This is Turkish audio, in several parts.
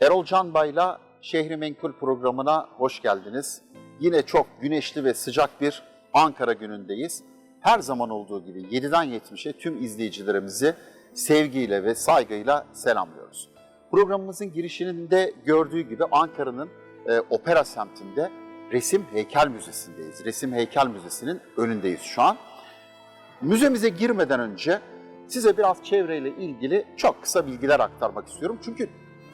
Erol Canbay'la Şehri Menkul programına hoş geldiniz. Yine çok güneşli ve sıcak bir Ankara günündeyiz. Her zaman olduğu gibi 7'den 70'e tüm izleyicilerimizi sevgiyle ve saygıyla selamlıyoruz. Programımızın girişinin de gördüğü gibi Ankara'nın e, Opera semtinde Resim Heykel Müzesi'ndeyiz. Resim Heykel Müzesi'nin önündeyiz şu an. Müzemize girmeden önce size biraz çevreyle ilgili çok kısa bilgiler aktarmak istiyorum. Çünkü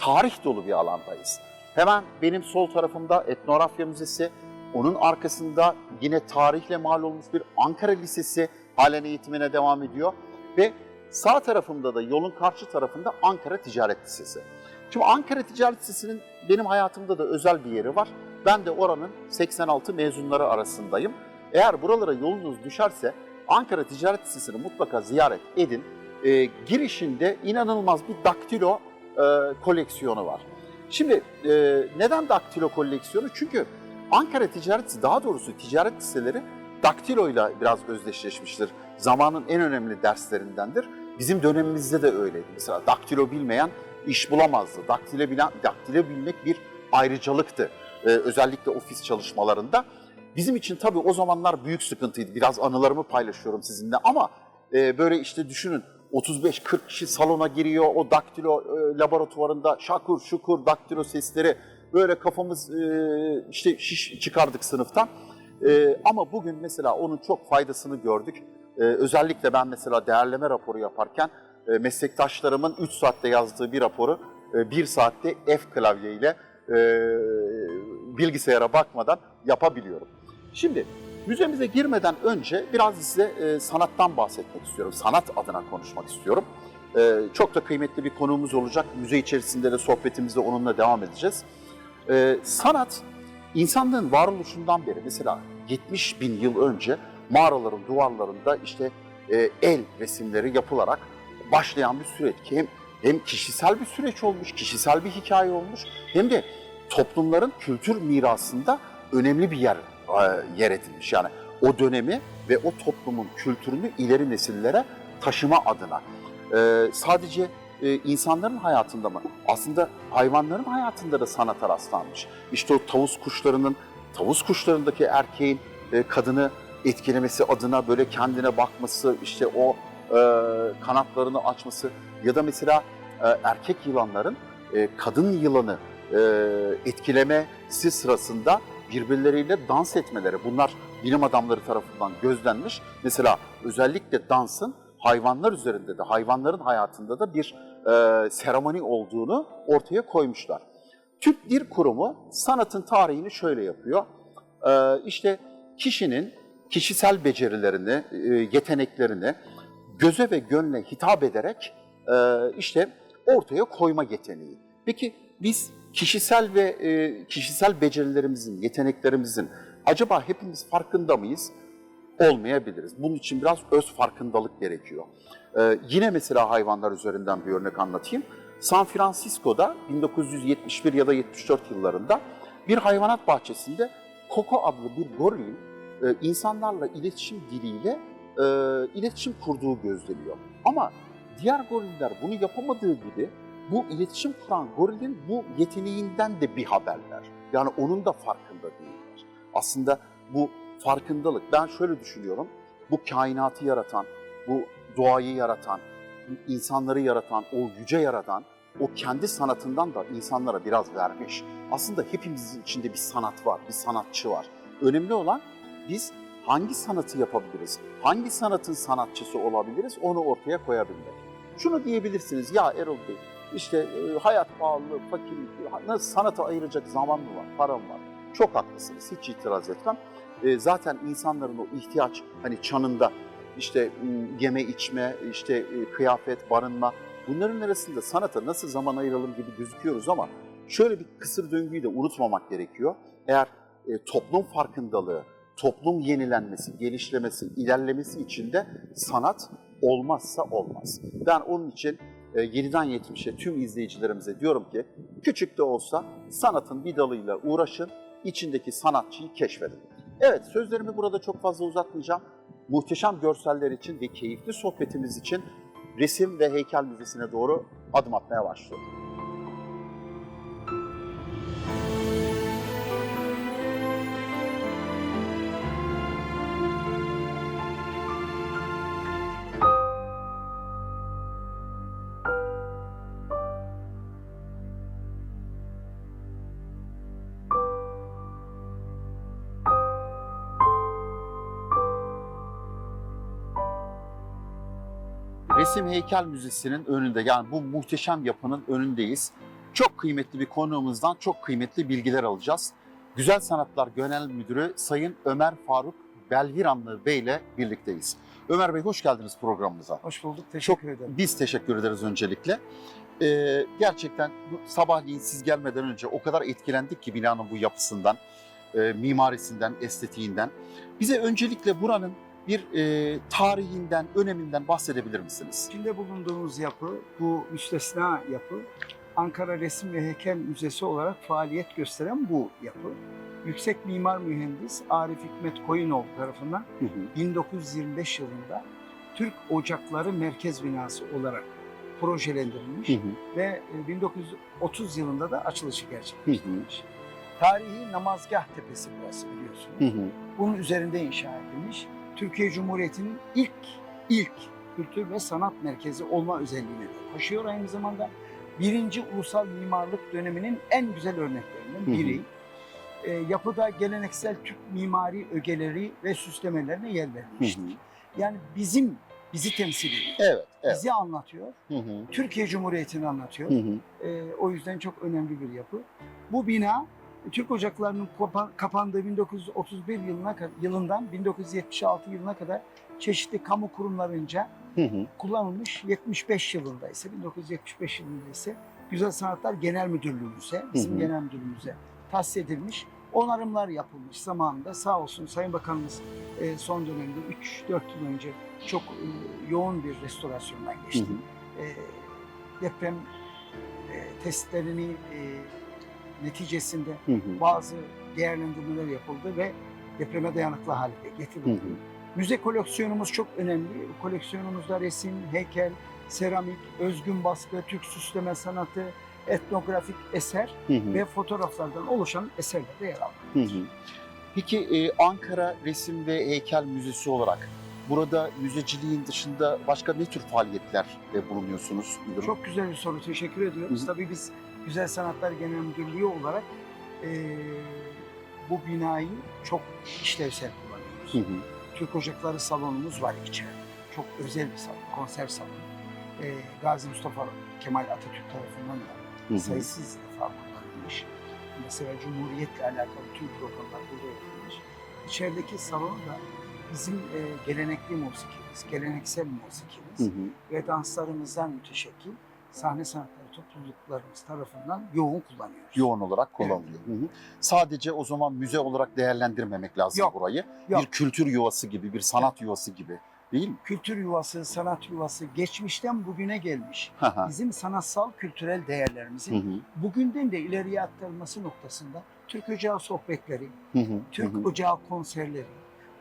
tarih dolu bir alandayız. Hemen benim sol tarafımda Etnografya Müzesi, onun arkasında yine tarihle mal olmuş bir Ankara Lisesi halen eğitimine devam ediyor. Ve sağ tarafımda da yolun karşı tarafında Ankara Ticaret Lisesi. Şimdi Ankara Ticaret Lisesi'nin benim hayatımda da özel bir yeri var. Ben de oranın 86 mezunları arasındayım. Eğer buralara yolunuz düşerse Ankara Ticaret Lisesi'ni mutlaka ziyaret edin. Ee, girişinde inanılmaz bir daktilo e, koleksiyonu var. Şimdi e, neden daktilo koleksiyonu? Çünkü Ankara Ticaret daha doğrusu ticaret liseleri daktiloyla biraz özdeşleşmiştir. Zamanın en önemli derslerindendir. Bizim dönemimizde de öyleydi. Mesela daktilo bilmeyen iş bulamazdı. Daktilo, bilen, daktilo bilmek bir ayrıcalıktı. Ee, özellikle ofis çalışmalarında. Bizim için tabii o zamanlar büyük sıkıntıydı. Biraz anılarımı paylaşıyorum sizinle ama e, böyle işte düşünün 35-40 kişi salona giriyor o daktilo e, laboratuvarında şakur şukur daktilo sesleri böyle kafamız e, işte şiş çıkardık sınıftan. E, ama bugün mesela onun çok faydasını gördük. Özellikle ben mesela değerleme raporu yaparken meslektaşlarımın 3 saatte yazdığı bir raporu 1 saatte F klavyeyle bilgisayara bakmadan yapabiliyorum. Şimdi müzemize girmeden önce biraz size e, sanattan bahsetmek istiyorum. Sanat adına konuşmak istiyorum. E, çok da kıymetli bir konuğumuz olacak. Müze içerisinde de sohbetimizde onunla devam edeceğiz. E, sanat insanlığın varoluşundan beri mesela 70 bin yıl önce mağaraların duvarlarında işte e, el resimleri yapılarak başlayan bir süreç hem, hem kişisel bir süreç olmuş, kişisel bir hikaye olmuş hem de toplumların kültür mirasında önemli bir yer yer edilmiş. Yani o dönemi ve o toplumun kültürünü ileri nesillere taşıma adına. E, sadece e, insanların hayatında mı? Aslında hayvanların hayatında da sanata rastlanmış. İşte o tavus kuşlarının, tavus kuşlarındaki erkeğin e, kadını etkilemesi adına böyle kendine bakması, işte o e, kanatlarını açması ya da mesela erkek yılanların kadın yılanı e, etkilemesi sırasında birbirleriyle dans etmeleri. Bunlar bilim adamları tarafından gözlenmiş. Mesela özellikle dansın hayvanlar üzerinde de, hayvanların hayatında da bir e, seremoni olduğunu ortaya koymuşlar. Türk Dil Kurumu sanatın tarihini şöyle yapıyor. E, işte kişinin kişisel becerilerini, e, yeteneklerini göze ve gönle hitap ederek e, işte ortaya koyma yeteneği. Peki biz kişisel ve e, kişisel becerilerimizin, yeteneklerimizin acaba hepimiz farkında mıyız? Olmayabiliriz. Bunun için biraz öz farkındalık gerekiyor. E, yine mesela hayvanlar üzerinden bir örnek anlatayım. San Francisco'da 1971 ya da 74 yıllarında bir hayvanat bahçesinde Coco adlı bir gorilin e, insanlarla iletişim diliyle e, iletişim kurduğu gözleniyor. Ama diğer goriller bunu yapamadığı gibi bu iletişim kuran gorilin bu yeteneğinden de bir haberler. Yani onun da farkında değiller. Aslında bu farkındalık, ben şöyle düşünüyorum, bu kainatı yaratan, bu doğayı yaratan, insanları yaratan, o yüce yaratan, o kendi sanatından da insanlara biraz vermiş. Aslında hepimizin içinde bir sanat var, bir sanatçı var. Önemli olan biz hangi sanatı yapabiliriz, hangi sanatın sanatçısı olabiliriz onu ortaya koyabilmek. Şunu diyebilirsiniz, ya Erol Bey, işte e, hayat pahalılığı, fakirlik, nasıl sanata ayıracak zaman mı var, param var? Çok haklısınız, hiç itiraz etmem. E, zaten insanların o ihtiyaç hani çanında işte yeme içme, işte e, kıyafet, barınma bunların arasında sanata nasıl zaman ayıralım gibi gözüküyoruz ama şöyle bir kısır döngüyü de unutmamak gerekiyor. Eğer toplum farkındalığı, toplum yenilenmesi, gelişlemesi, ilerlemesi için de sanat olmazsa olmaz. Ben onun için 7'den 70'e tüm izleyicilerimize diyorum ki küçük de olsa sanatın bir dalıyla uğraşın, içindeki sanatçıyı keşfedin. Evet sözlerimi burada çok fazla uzatmayacağım. Muhteşem görseller için ve keyifli sohbetimiz için Resim ve Heykel Müzesi'ne doğru adım atmaya başlıyorum. Resim Heykel Müzesi'nin önünde yani bu muhteşem yapının önündeyiz. Çok kıymetli bir konuğumuzdan çok kıymetli bilgiler alacağız. Güzel Sanatlar Genel Müdürü Sayın Ömer Faruk Belviranlı Bey ile birlikteyiz. Ömer Bey hoş geldiniz programımıza. Hoş bulduk. Teşekkür ederim. Biz teşekkür ederiz öncelikle. Ee, gerçekten bu sabahleyin siz gelmeden önce o kadar etkilendik ki binanın bu yapısından, e, mimarisinden, estetiğinden. Bize öncelikle buranın bir e, tarihinden, öneminden bahsedebilir misiniz? İçinde bulunduğumuz yapı, bu müstesna yapı, Ankara Resim ve Heykel Müzesi olarak faaliyet gösteren bu yapı. Yüksek Mimar Mühendis Arif Hikmet Koyunoğlu tarafından 1925 yılında Türk Ocakları Merkez Binası olarak projelendirilmiş ve e, 1930 yılında da açılışı gerçekleştirilmiş. Tarihi Namazgah Tepesi burası biliyorsunuz. Bunun üzerinde inşa edilmiş. Türkiye Cumhuriyeti'nin ilk ilk kültür ve sanat merkezi olma özelliğini de taşıyor aynı zamanda. Birinci ulusal mimarlık döneminin en güzel örneklerinden biri. E, yapıda geleneksel Türk mimari ögeleri ve süslemelerine yer verilmiştir. Yani bizim, bizi temsil ediyor. Evet, evet. Bizi anlatıyor. Hı hı, Türkiye Cumhuriyeti'ni anlatıyor. hı hı, E, o yüzden çok önemli bir yapı. Bu bina Türk Ocakları'nın kapa- kapandığı 1931 yılına yılından 1976 yılına kadar çeşitli kamu kurumlarınca hı hı. kullanılmış. 75 yılında ise 1975 yılında ise Güzel Sanatlar Genel Müdürlüğümüze, bizim Hı hı. genel müdürlüğümüze tahsis edilmiş. Onarımlar yapılmış zamanında. Sağ olsun Sayın Bakanımız e, son dönemde 3-4 yıl önce çok e, yoğun bir restorasyondan geçti. Hı hı. E, deprem testlerini neticesinde Hı hı. bazı değerlendirmeler yapıldı ve depreme dayanıklı hale getirildi. Hı hı. Müze koleksiyonumuz çok önemli. Koleksiyonumuzda resim, heykel, seramik, özgün baskı, Türk süsleme sanatı, etnografik eser Hı hı. ve fotoğraflardan oluşan eserler de yer hı. Peki e, Ankara Resim ve Heykel Müzesi olarak burada müzeciliğin dışında başka ne tür faaliyetlerde bulunuyorsunuz? müdürüm? Çok güzel bir soru. Teşekkür ediyoruz. Hı hı. Tabii biz Güzel Sanatlar Genel Müdürlüğü olarak eee, bu binayı çok işlevsel kullanıyoruz. Hı hı. Türk Ocakları salonumuz var içeride. Çok özel bir salon, konser salonu. Ee, Gazi Mustafa Kemal Atatürk tarafından da Hı hı. sayısız defa kullanılmış. Mesela Cumhuriyet'le alakalı tüm programlar burada yapılmış. İçerideki salon da bizim e, gelenekli musikimiz, geleneksel Hı musikimiz hı. ve danslarımızdan müteşekkil sahne sanatları topluluklarımız tarafından yoğun kullanıyoruz. yoğun olarak kullanılıyor. Hı hı. Sadece o zaman müze olarak değerlendirmemek lazım Yok, burayı. yok. Bir kültür yuvası gibi, bir sanat yuvası gibi değil mi? Kültür yuvası, sanat yuvası geçmişten bugüne gelmiş. Bizim sanatsal kültürel değerlerimizin Hı hı. bugünden de ileriye aktarılması noktasında Türk Ocağı sohbetleri, Hı hı. Türk Hı hı. Ocağı konserleri,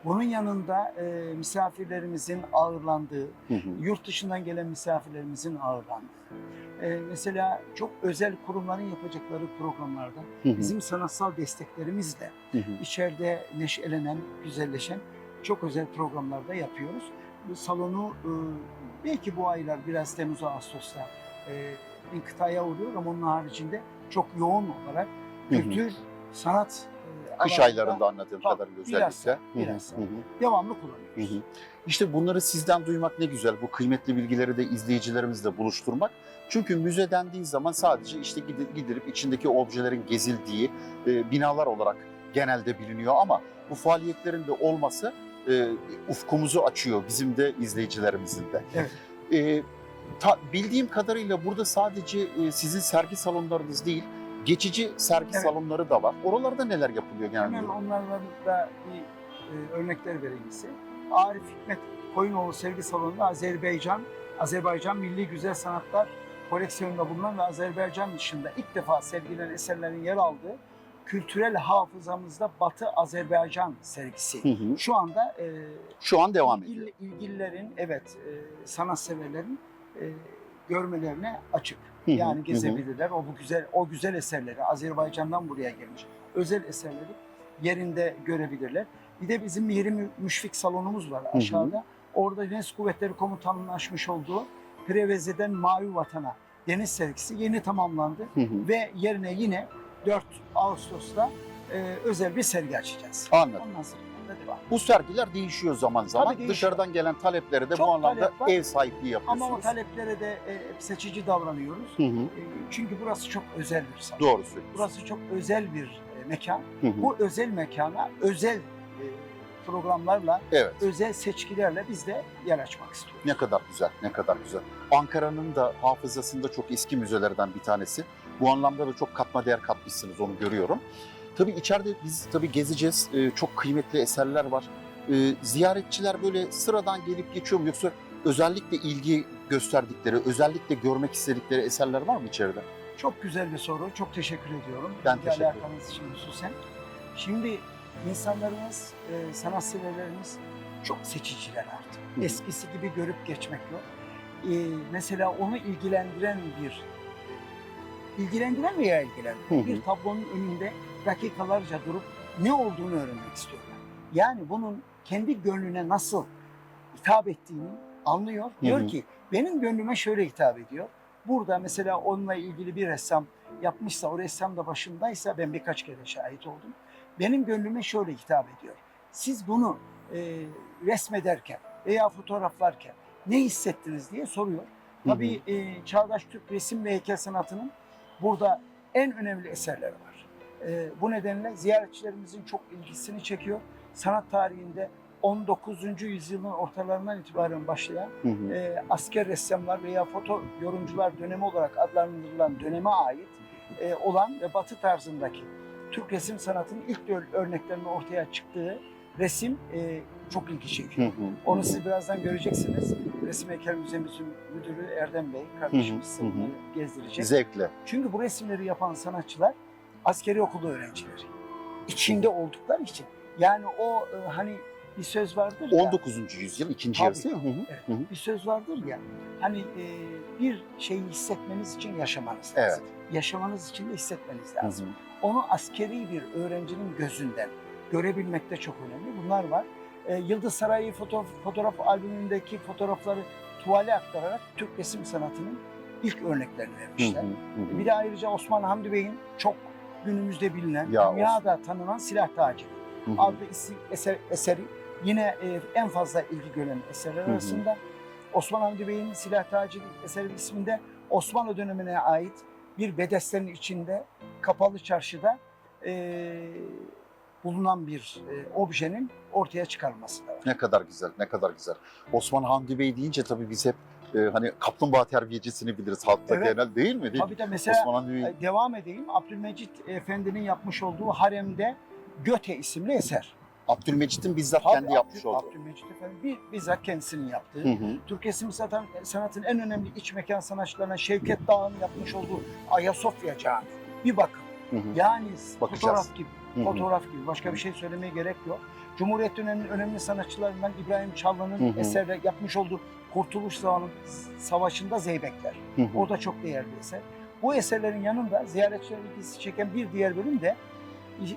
bunun yanında e, misafirlerimizin ağırlandığı, Hı hı. yurt dışından gelen misafirlerimizin ağırlandığı, e, mesela çok özel kurumların yapacakları programlarda Hı hı. bizim sanatsal desteklerimizle Hı hı. içeride neşelenen, güzelleşen çok özel programlarda yapıyoruz. Bu salonu e, belki bu aylar biraz Temmuz Ağustos'ta e, inkıtaya uğruyor ama onun haricinde çok yoğun olarak Hı hı. kültür, sanat Kış aylarında anladığım Tabii, kadarıyla bilhassa, özellikle. Hı. bilhassa. Hı hı. devamlı Hı kullanıyoruz. hı. İşte bunları sizden duymak ne güzel. Bu kıymetli bilgileri de izleyicilerimizle buluşturmak. Çünkü müze dendiği zaman sadece işte gidilip içindeki objelerin gezildiği e, binalar olarak genelde biliniyor ama bu faaliyetlerin de olması e, ufkumuzu açıyor bizim de izleyicilerimizin de. Evet. E, ta- bildiğim kadarıyla burada sadece e, sizin sergi salonlarınız değil, geçici sergi Evet. salonları da var. Oralarda neler yapılıyor genelde? Hemen onlardan da bir e, örnekler vereyim size. Arif Hikmet Koyunoğlu Sevgi Salonu'nda Azerbaycan, Azerbaycan Milli Güzel Sanatlar koleksiyonunda bulunan ve Azerbaycan dışında ilk defa sergilenen eserlerin yer aldığı kültürel hafızamızda Batı Azerbaycan sergisi. Hı hı. Şu anda e, Şu an devam ilgili- ediyor. ilgililerin, evet e, sanatseverlerin e, görmelerine açık. Yani gezebilirler. O bu güzel o güzel eserleri Azerbaycan'dan buraya gelmiş özel eserleri yerinde görebilirler. Bir de bizim Mihri Mü- Müşfik salonumuz var aşağıda. Orada Deniz Kuvvetleri Komutanlığı'nın açmış olduğu Preveze'den Mavi Vatan'a deniz sergisi yeni tamamlandı ve yerine yine 4 Ağustos'ta e, özel bir sergi açacağız. Anladım. Hazırlığında da devam. Bu sergiler değişiyor zaman zaman. değişiyor. Dışarıdan gelen taleplere de Çok bu anlamda var. ev sahipliği yapıyorsunuz. Ama o taleplere de e, seçici davranıyoruz. Hı hı. E, çünkü burası çok özel bir salon. Doğru söylüyorsun. Burası çok özel bir e, mekan. Hı hı. Bu özel mekana özel e, programlarla, Evet. özel seçkilerle biz de yer açmak istiyoruz. Ne kadar güzel, ne kadar güzel. Ankara'nın da hafızasında çok eski müzelerden bir tanesi. Bu anlamda da çok katma değer katmışsınız onu görüyorum. Tabii içeride biz tabii gezeceğiz. Ee, çok kıymetli eserler var. Ee, ziyaretçiler böyle sıradan gelip geçiyor mu yoksa özellikle ilgi gösterdikleri, özellikle görmek istedikleri eserler var mı içeride? Çok güzel bir soru. Çok teşekkür ediyorum. Ben İlgi teşekkür ederim. alakanız için hususen. Şimdi insanlarımız, e, sanatseverlerimiz çok seçiciler artık. Hı. Eskisi gibi görüp geçmek yok. E, mesela onu ilgilendiren bir, ilgilendiren veya ilgilendiren Hı hı. bir tablonun önünde dakikalarca durup ne olduğunu öğrenmek istiyorlar. Yani bunun kendi gönlüne nasıl hitap ettiğini anlıyor. Diyor Hı ki benim gönlüme şöyle hitap ediyor. Burada mesela onunla ilgili bir ressam yapmışsa, o ressam da başındaysa ben birkaç kere şahit oldum. Benim gönlüme şöyle hitap ediyor. Siz bunu e, resmederken veya fotoğraflarken ne hissettiniz diye soruyor. Tabii e, Çağdaş Türk resim ve heykel sanatının burada en önemli eserleri var. E, bu nedenle ziyaretçilerimizin çok ilgisini çekiyor. Sanat tarihinde 19. yüzyılın ortalarından itibaren başlayan Hı hı. e, asker ressamlar veya foto yorumcular dönemi olarak adlandırılan döneme ait e, olan ve batı tarzındaki Türk resim sanatının ilk ör- örneklerinin ortaya çıktığı resim e, çok ilgi Hı çekiyor. hı. Onu siz birazdan göreceksiniz. Resim Heykel Müzemizin müdürü Erdem Bey, kardeşimiz size Hı hı. bunları gezdirecek. Zevkle. Çünkü bu resimleri yapan sanatçılar askeri okulu öğrencileri. İçinde oldukları için. Yani o e, hani bir söz vardır ya. 19. yüzyıl ikinci Tabii. yarısı. Hı hı. Evet. Hı hı. bir söz vardır ya hani e, bir şeyi hissetmeniz için yaşamanız Evet. lazım. Yaşamanız için de hissetmeniz Hı hı. lazım. Onu askeri bir öğrencinin gözünden görebilmek de çok önemli. Bunlar var. E, Yıldız Sarayı fotoğraf, fotoğraf albümündeki fotoğrafları tuvale aktararak Türk resim sanatının ilk örneklerini Hı vermişler. hı. Hı hı. Bir de ayrıca Osman Hamdi Bey'in çok günümüzde bilinen, Ya dünyada tanınan silah hı. adlı isim, eser, eseri yine e, en fazla ilgi gören eserler Hı hı. arasında. Osman Hamdi Bey'in Silah Taciri eseri isminde Osmanlı dönemine ait bir bedesten içinde kapalı çarşıda e, bulunan bir e, objenin ortaya çıkarılması da var. Ne kadar güzel, ne kadar güzel. Osman Hamdi Bey deyince tabii biz hep e, hani kaplumbağa terbiyecisini biliriz halkta Evet. genel değil mi? Değil mi? Tabii de mesela e, devam edeyim. Abdülmecit Efendi'nin yapmış olduğu Harem'de Göte isimli eser. Abdülmecit'in bizzat Tabii kendi yapmış Abdül- olduğu. Abdülmecit Efendi bizzat kendisinin yaptığı. Hı hı. Türk resim satan, sanatın en önemli iç mekan sanatçılarından Şevket Dağ'ın yapmış olduğu Ayasofya Camii. Bir bakın. Hı hı. Yani Bakacağız. fotoğraf gibi. Hı hı. Fotoğraf gibi. Başka bir şey söylemeye gerek yok. Cumhuriyet döneminin önemli sanatçılarından İbrahim Çallı'nın eserle yapmış olduğu Kurtuluş Savaşı- Savaşı'nda Zeybekler. Hı hı. O da çok değerli eser. Bu eserlerin yanında ziyaretçilerin ilgisi çeken bir diğer bölüm de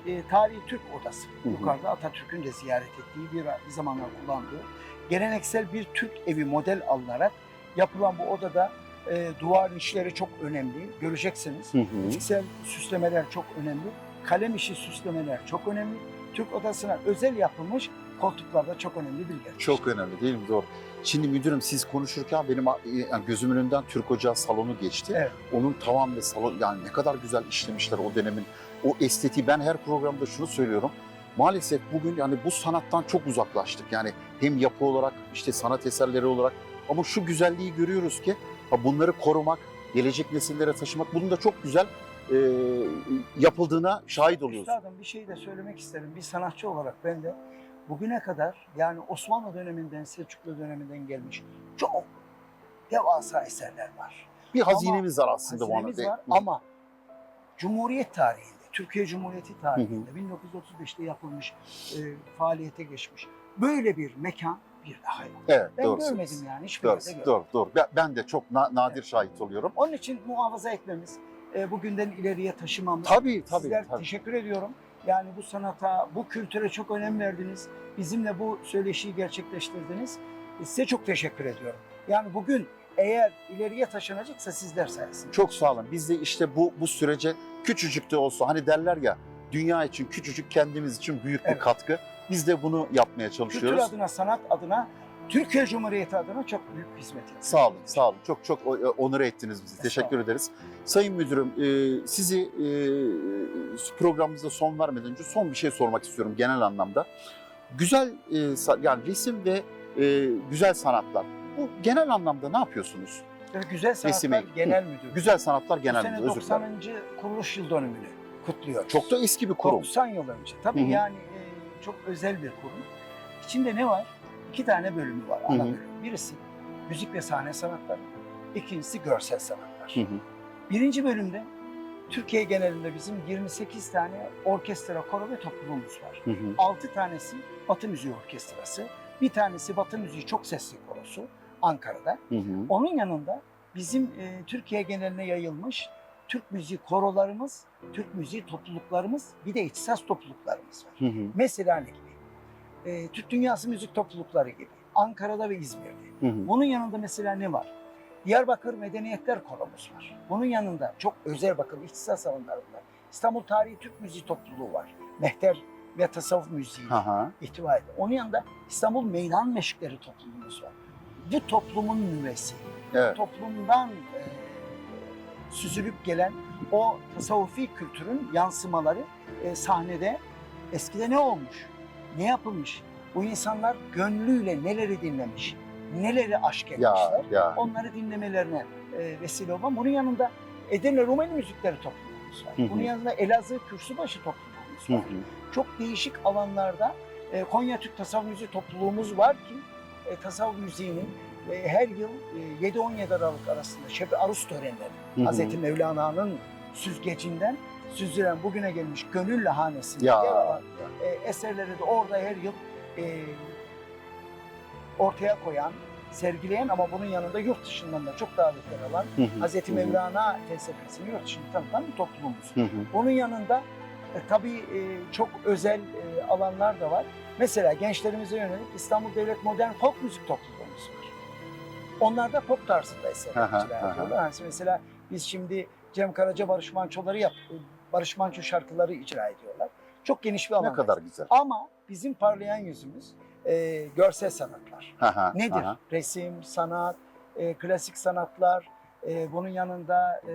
e, Tarihi Türk Odası. Hı hı. Yukarıda Atatürk'ün de ziyaret ettiği bir, bir zamanlar kullandığı geleneksel bir Türk evi model alınarak yapılan bu odada e, duvar işleri çok önemli. Göreceksiniz. Hı hı. Fiziksel süslemeler çok önemli. Kalem işi süslemeler çok önemli. Türk odasına özel yapılmış koltuklar da çok önemli bir gerçek. Çok önemli değil mi? Doğru. Şimdi müdürüm siz konuşurken benim e, yani gözümün önünden Türk Ocağı salonu geçti. Evet. Onun tamamı salon yani ne kadar güzel işlemişler o dönemin o estetiği. Ben her programda şunu söylüyorum. Maalesef bugün yani bu sanattan çok uzaklaştık. Yani hem yapı olarak işte sanat eserleri olarak ama şu güzelliği görüyoruz ki bunları korumak, gelecek nesillere taşımak bunun da çok güzel e, yapıldığına şahit oluyoruz. Üstadım bir şey de söylemek isterim. Bir sanatçı olarak ben de bugüne kadar yani Osmanlı döneminden, Selçuklu döneminden gelmiş çok devasa eserler var. Bir hazinemiz var aslında bu anlamda. var ama Cumhuriyet tarihinde, Türkiye Cumhuriyeti tarihinde 1935'te yapılmış, e, faaliyete geçmiş böyle bir mekan bir daha yok. Evet, Ben doğru görmedim yani hiçbir Doğru, yerde görmedim. doğru, doğru. Ben, de çok na- nadir şahit oluyorum. Onun için muhafaza etmemiz, e, bugünden ileriye taşımamız. Tabii, tabii. Sizler tabii. teşekkür ediyorum. Yani bu sanata, bu kültüre çok önem verdiniz. Bizimle bu söyleşiyi gerçekleştirdiniz. Size çok teşekkür ediyorum. Yani bugün eğer ileriye taşınacaksa sizler sayesinde. Çok sağ olun. Biz de işte bu bu sürece küçücük de olsa hani derler ya dünya için küçücük kendimiz için büyük bir Evet. katkı. Biz de bunu yapmaya Kültür çalışıyoruz. adına, sanat adına, Türkiye Cumhuriyeti adına çok büyük hizmet yapıyoruz. Sağ olun, sağ olun. Çok çok o- onur ettiniz bizi. Teşekkür ederiz. Sayın Müdürüm, e, sizi e, programımıza son vermeden önce son bir şey sormak istiyorum genel anlamda. Güzel, e, yani resim ve e, güzel sanatlar. Bu genel anlamda ne yapıyorsunuz? Güzel Sanatlar Resime- Genel Müdürlüğü. Güzel sanatlar genel sene müdür, özür 90. dilerim. kuruluş yıl dönümünü kutluyoruz. Çok da eski bir kurum. 90 yıl önce. Tabii Hı hı. yani e, çok özel bir kurum. İçinde ne var? İki tane bölümü var, ana bölüm. Birisi müzik ve sahne sanatları, ikincisi görsel sanatlar. Hı hı. Birinci bölümde Türkiye genelinde bizim 28 tane orkestra, koro ve topluluğumuz var. Hı hı. 6 tanesi Batı Müziği Orkestrası, bir tanesi Batı Müziği Çok Sesli Korosu Ankara'da. Hı hı. Onun yanında bizim e, Türkiye geneline yayılmış Türk müziği korolarımız, Türk müziği topluluklarımız, bir de ihtisas topluluklarımız var. Hı hı. Mesela? E, Türk Dünyası Müzik Toplulukları gibi. Ankara'da ve İzmir'de. Hı hı. Bunun yanında mesela ne var? Diyarbakır Medeniyetler Koromuz var. Bunun yanında çok özel bakın ihtisas alanlarında İstanbul Tarihi Türk Müziği Topluluğu var. Mehter ve tasavvuf müziği hı. ihtiva ediyor. Onun yanında İstanbul Meydan Meşkleri topluluğumuz var. Bu toplumun nüvesi, Evet. toplumdan e, süzülüp gelen o tasavvufi kültürün yansımaları e, sahnede eskide ne olmuş, ne yapılmış, bu insanlar gönlüyle neleri dinlemiş, neleri aşk etmişler. Ya, ya. Onları dinlemelerine e, vesile olmam. Bunun yanında Edirne Rumeli Müzikleri topluluğumuz var. Hı hı. Bunun yanında Elazığ Kürsübaşı topluluğumuz Hı var. hı. Çok değişik alanlarda e, Konya Türk Tasavvuf Müziği topluluğumuz var ki e, tasavvuf müziğinin e, her yıl e, 7-17 Aralık arasında Şebi Arus törenleri Hı hı. Hazreti Mevlana'nın süzgecinden süzülen bugüne gelmiş gönül hanesinde Ya. yer alan e, eserleri de orada her yıl e, ortaya koyan, sergileyen ama bunun yanında yurt dışından da çok davetler alan hı. Mevlana felsefesini yurt dışında tanıtan bir toplumumuz. Hı hı. Onun yanında e, tabii e, çok özel e, alanlar da var. Mesela gençlerimize yönelik İstanbul Devlet Modern Folk Müzik Topluluğumuz var. Onlar da pop tarzında eserler icra ediyorlar. Yani mesela biz şimdi Cem Karaca Barış Mançoları yap, Barış Manço şarkıları icra ediyorlar. Çok geniş bir alan. Ne kadar güzel. Ama bizim parlayan yüzümüz e, görsel sanatlar. Hı. Nedir? Hı. Resim, sanat, e, klasik sanatlar, e, bunun yanında e,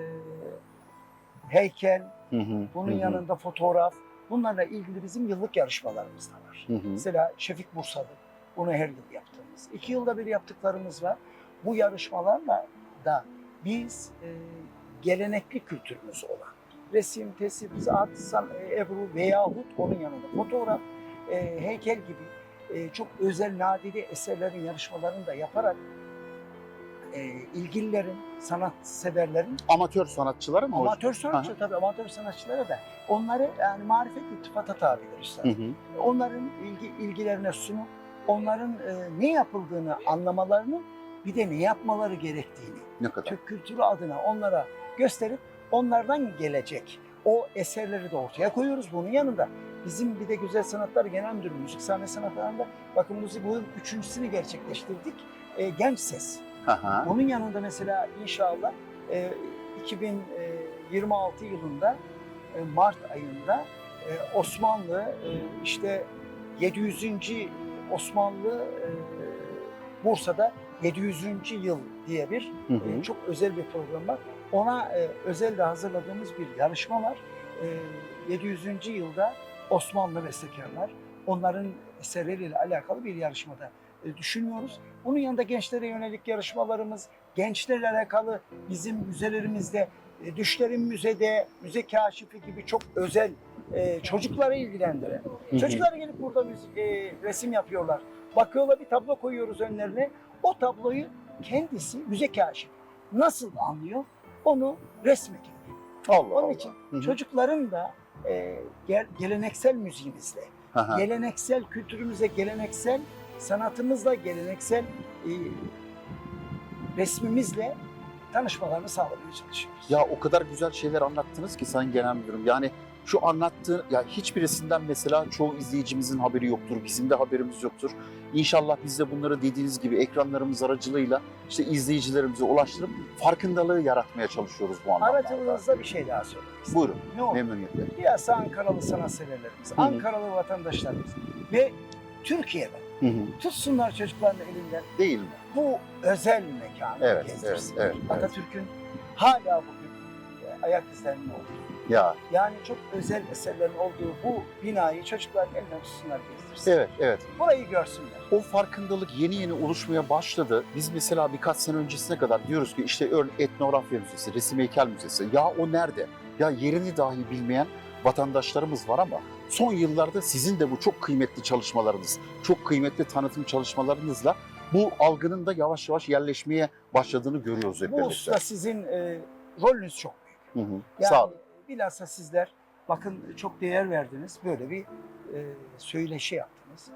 heykel, Hı hı. bunun hı. yanında fotoğraf. Bunlarla ilgili bizim yıllık yarışmalarımız da var. Hı hı. Mesela Şefik Bursalı, bunu her yıl yaptığımız. iki yılda bir yaptıklarımız var. Bu yarışmalarla da biz e, gelenekli kültürümüz olan resim, tesip, zat, san, e, ebru veyahut onun yanında fotoğraf, e, heykel gibi e, çok özel nadide eserlerin yarışmalarını da yaparak e, ilgililerin, sanatseverlerin Amatör sanatçıları mı? Amatör sanatçı tabii amatör sanatçılara da onları yani marifet iltifata tabidir. Hı hı. Onların ilgi, ilgilerine sunup onların e, ne yapıldığını anlamalarını bir de ne yapmaları gerektiğini Ne kadar? Türk kültürü adına onlara gösterip onlardan gelecek o eserleri de ortaya koyuyoruz. Bunun yanında bizim bir de Güzel Sanatlar Genel Müdürü Müzik Sahne Sanatları'nda bakın bu yıl üçüncüsünü gerçekleştirdik. E, genç ses. Hı. Onun yanında mesela inşallah e, 2026 yılında e, Mart ayında e, Osmanlı e, işte 700. Osmanlı e, Bursa'da 700. yıl diye bir Hı e, hı. çok özel bir program var. Ona e, özel de hazırladığımız bir yarışma var. E, 700. yılda Osmanlı bestekarlar onların eserleriyle alakalı bir yarışmada e, düşünüyoruz. Bunun yanında gençlere yönelik yarışmalarımız, gençlerle alakalı bizim müzelerimizde, e, Düşlerin Müzede, Müze Kaşifi gibi çok özel e, çocukları ilgilendiren. Çocuklar gelip burada müzik, e, resim yapıyorlar. Bakıyorlar bir tablo koyuyoruz önlerine. O tabloyu kendisi müze kaşifi nasıl anlıyor? Onu resmediyor. Allah Onun Allah. için Hı hı. çocukların da e, gel- geleneksel müziğimizle, hı. geleneksel kültürümüze, geleneksel sanatımızla, geleneksel e, resmimizle tanışmalarını sağlamaya çalışıyoruz. Ya o kadar güzel şeyler anlattınız ki Sayın Genel Müdürüm. Yani şu anlattığı, ya hiçbirisinden mesela çoğu izleyicimizin haberi yoktur, bizim de haberimiz yoktur. İnşallah biz de bunları dediğiniz gibi ekranlarımız aracılığıyla işte izleyicilerimize ulaştırıp farkındalığı yaratmaya çalışıyoruz bu anlamda. Aracılığınızda bir şey daha söylemek. Buyurun, Ne olur? memnuniyetle. Biraz Ankaralı sanatseverlerimiz. Ankaralı vatandaşlarımız ve Türkiye'de Hı hı. tutsunlar çocukların elinden Değil mi? bu özel mekanı Evet, gezdirsinler. evet, evet, evet. Atatürk'ün hala bugün e, ayak izlerinin olduğu, Ya yani çok özel eserlerin olduğu bu binayı çocukların elinden tutsunlar gezdirsinler. evet evet. Burayı görsünler. O farkındalık yeni yeni oluşmaya başladı. Biz mesela birkaç sene öncesine kadar diyoruz ki işte örneğin etnografya müzesi, resim heykel müzesi. Ya o nerede? Ya yerini dahi bilmeyen vatandaşlarımız var ama son yıllarda sizin de bu çok kıymetli çalışmalarınız, çok kıymetli tanıtım çalışmalarınızla bu algının da yavaş yavaş yerleşmeye başladığını görüyoruz hep Bu birlikte. sizin e, rolünüz çok büyük. Hı hı. Yani Sağ olun. Bilhassa sizler bakın çok değer verdiniz. Böyle bir e, söyleşi yaptınız.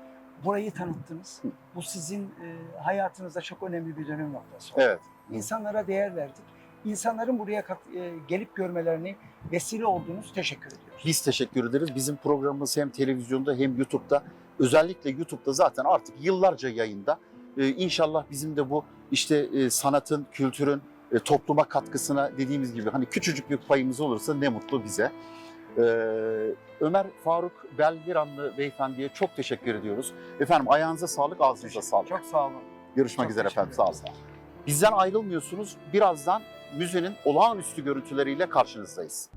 Burayı tanıttınız. Bu sizin e, hayatınızda çok önemli bir dönüm noktası oldu. Evet. İnsanlara değer verdik. İnsanların buraya kat- e, gelip görmelerini vesile olduğunuz teşekkür ediyoruz. Biz teşekkür ederiz. Bizim programımız hem televizyonda hem YouTube'da özellikle YouTube'da zaten artık yıllarca yayında. Ee, inşallah bizim de bu işte e, sanatın, kültürün e, topluma katkısına dediğimiz gibi hani küçücük bir payımız olursa ne mutlu bize. Ee, Ömer Faruk Belgiranlı beyefendiye çok teşekkür ediyoruz. Efendim ayağınıza sağlık, ağzınıza sağlık. Çok sağ olun. Görüşmek Çok üzere efendim. Sağ olun. Bizden ayrılmıyorsunuz. Birazdan müzenin olağanüstü görüntüleriyle karşınızdayız.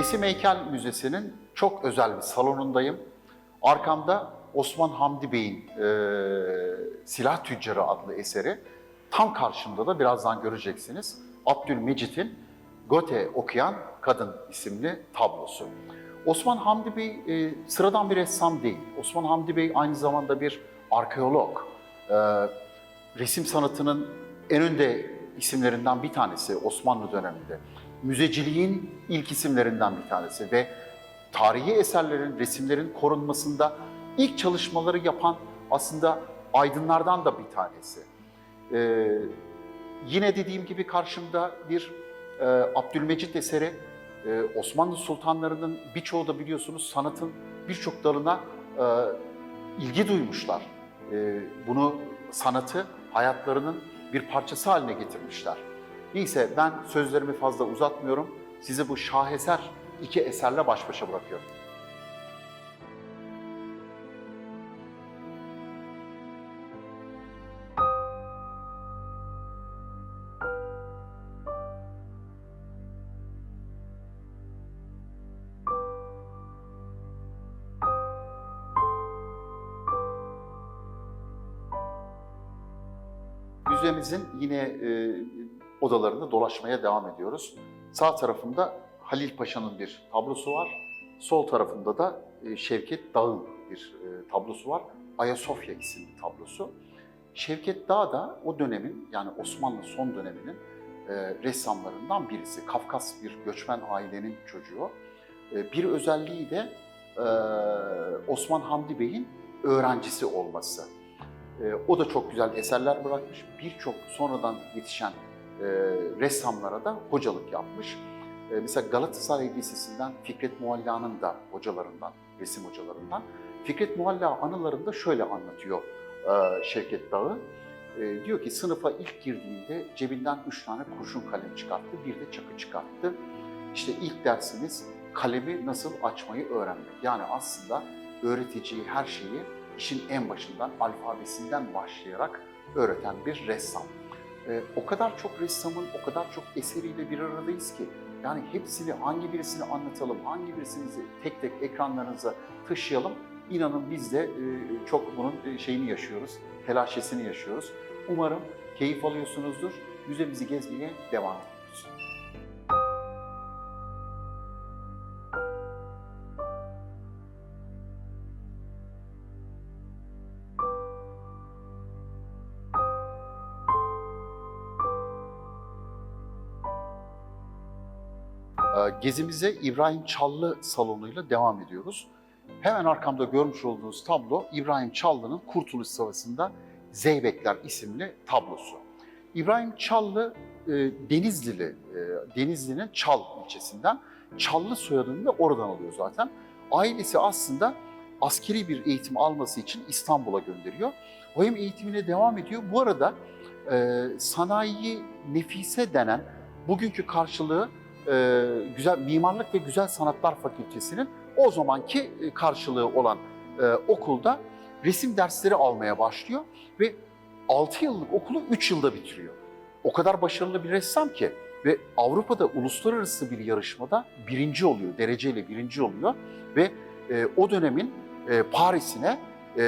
Resim Heykel Müzesi'nin çok özel bir salonundayım. Arkamda Osman Hamdi Bey'in e, Silah Tüccarı adlı eseri. Tam karşımda da birazdan göreceksiniz Abdülmecit'in Gote okuyan kadın isimli tablosu. Osman Hamdi Bey e, sıradan bir ressam değil. Osman Hamdi Bey aynı zamanda bir arkeolog. E, resim sanatının en önde isimlerinden bir tanesi Osmanlı döneminde. Müzeciliğin ilk isimlerinden bir tanesi ve tarihi eserlerin, resimlerin korunmasında ilk çalışmaları yapan aslında aydınlardan da bir tanesi. Ee, yine dediğim gibi karşımda bir e, Abdülmecit eseri. Ee, Osmanlı sultanlarının birçoğu da biliyorsunuz sanatın birçok dalına e, ilgi duymuşlar. Ee, bunu sanatı hayatlarının bir parçası haline getirmişler. Neyse ben sözlerimi fazla uzatmıyorum. Sizi bu şaheser iki eserle baş başa bırakıyorum. Müzemizin yine e, odalarında dolaşmaya devam ediyoruz. Sağ tarafında Halil Paşa'nın bir tablosu var. Sol tarafında da e, Şevket Dağ'ın bir e, tablosu var. Ayasofya isimli tablosu. Şevket Dağ da o dönemin yani Osmanlı son döneminin e, ressamlarından birisi. Kafkas bir göçmen ailenin çocuğu. Bir özelliği de Osman Hamdi Bey'in öğrencisi olması. O da çok güzel eserler bırakmış. Birçok sonradan yetişen e, ressamlara da hocalık yapmış. E, mesela Galatasaray Lisesi'nden Fikret Mualla'nın da hocalarından, resim hocalarından. Fikret Mualla anılarında şöyle anlatıyor e, Şevket Dağı. E, diyor ki sınıfa ilk girdiğinde cebinden üç tane kurşun kalem çıkarttı, bir de çakı çıkarttı. İşte ilk dersimiz kalemi nasıl açmayı öğrenmek. Yani aslında öğreteceği her şeyi işin en başından, alfabesinden başlayarak öğreten bir ressam. Ee, o kadar çok ressamın, o kadar çok eseriyle bir aradayız ki yani hepsini hangi birisini anlatalım, hangi birisini tek tek ekranlarınıza taşıyalım. İnanın biz de e, çok bunun e, şeyini yaşıyoruz, telaşesini yaşıyoruz. Umarım keyif alıyorsunuzdur. Müzemizi gezmeye devam ediyoruz. Gezimize İbrahim Çallı salonuyla devam ediyoruz. Hemen arkamda görmüş olduğunuz tablo İbrahim Çallı'nın Kurtuluş Savaşı'nda Zeybekler isimli tablosu. İbrahim Çallı e, Denizlili, e, Denizli'nin Çal ilçesinden. Çallı soyadını da oradan alıyor zaten. Ailesi aslında askeri bir eğitim alması için İstanbul'a gönderiyor. O hem eğitimine devam ediyor. Bu arada e, sanayi nefise denen bugünkü karşılığı e, güzel mimarlık ve güzel sanatlar fakültesinin o zamanki e, karşılığı olan e, okulda resim dersleri almaya başlıyor ve 6 yıllık okulu 3 yılda bitiriyor. O kadar başarılı bir ressam ki ve Avrupa'da uluslararası bir yarışmada birinci oluyor, dereceyle birinci oluyor ve e, o dönemin e, Paris'ine e,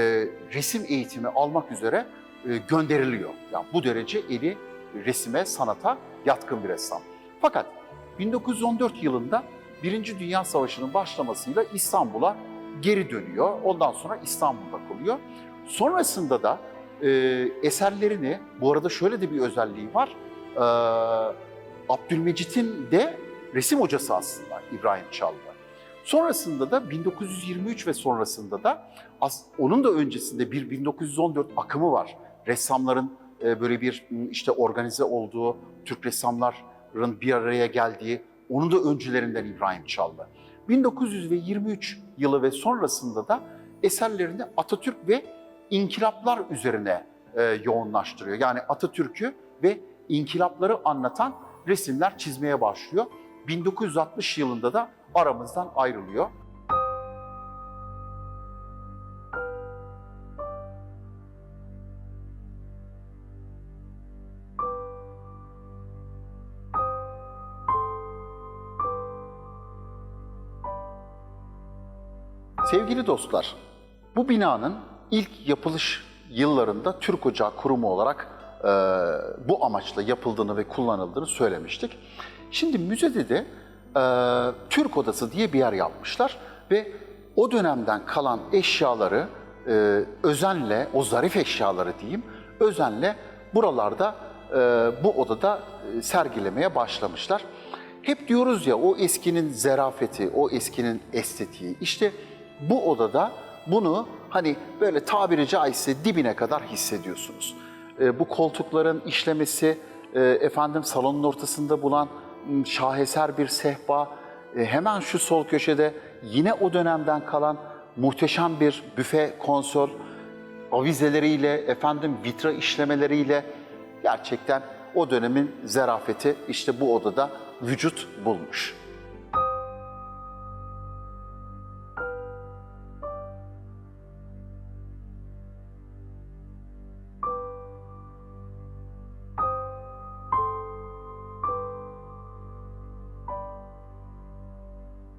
resim eğitimi almak üzere e, gönderiliyor. Yani bu derece eli resime, sanata yatkın bir ressam. Fakat 1914 yılında Birinci Dünya Savaşı'nın başlamasıyla İstanbul'a geri dönüyor. Ondan sonra İstanbul'da kalıyor. Sonrasında da e, eserlerini, bu arada şöyle de bir özelliği var. E, Abdülmecit'in de resim hocası aslında İbrahim Çallı. Sonrasında da 1923 ve sonrasında da onun da öncesinde bir 1914 akımı var. Ressamların e, böyle bir işte organize olduğu, Türk ressamların bir araya geldiği, onun da öncülerinden İbrahim Çallı. 1923 yılı ve sonrasında da eserlerini Atatürk ve inkılaplar üzerine e, yoğunlaştırıyor. Yani Atatürk'ü ve inkılapları anlatan resimler çizmeye başlıyor. 1960 yılında da aramızdan ayrılıyor. Sevgili dostlar, bu binanın ilk yapılış yıllarında Türk Ocağı Kurumu olarak e, bu amaçla yapıldığını ve kullanıldığını söylemiştik. Şimdi müzede de e, Türk Odası diye bir yer yapmışlar ve o dönemden kalan eşyaları e, özenle, o zarif eşyaları diyeyim, özenle buralarda e, bu odada e, sergilemeye başlamışlar. Hep diyoruz ya o eskinin zerafeti, o eskinin estetiği. İşte bu odada bunu hani böyle tabiri caizse dibine kadar hissediyorsunuz. E, bu koltukların işlemesi, e, efendim salonun ortasında bulan şaheser bir sehpa, e, hemen şu sol köşede yine o dönemden kalan muhteşem bir büfe konsol, avizeleriyle, efendim vitra işlemeleriyle gerçekten o dönemin zerafeti işte bu odada vücut bulmuş.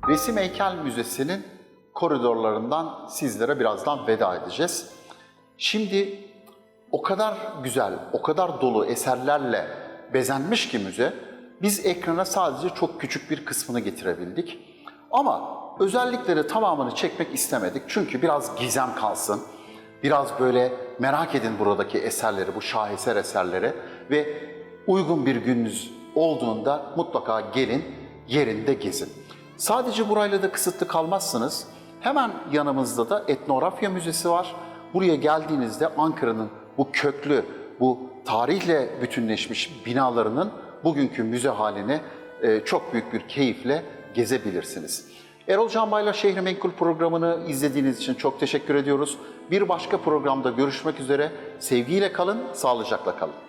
Resim Heykel Müzesi'nin koridorlarından sizlere birazdan veda edeceğiz. Şimdi o kadar güzel, o kadar dolu eserlerle bezenmiş ki müze, biz ekrana sadece çok küçük bir kısmını getirebildik. Ama özellikle de tamamını çekmek istemedik çünkü biraz gizem kalsın, biraz böyle merak edin buradaki eserleri, bu şaheser eserleri ve uygun bir gününüz olduğunda mutlaka gelin, yerinde gezin. Sadece burayla da kısıtlı kalmazsınız. Hemen yanımızda da Etnografya Müzesi var. Buraya geldiğinizde Ankara'nın bu köklü, bu tarihle bütünleşmiş binalarının bugünkü müze halini e, çok büyük bir keyifle gezebilirsiniz. Erol Canbay'la Şehri Menkul programını izlediğiniz için çok teşekkür ediyoruz. Bir başka programda görüşmek üzere. Sevgiyle kalın, sağlıcakla kalın.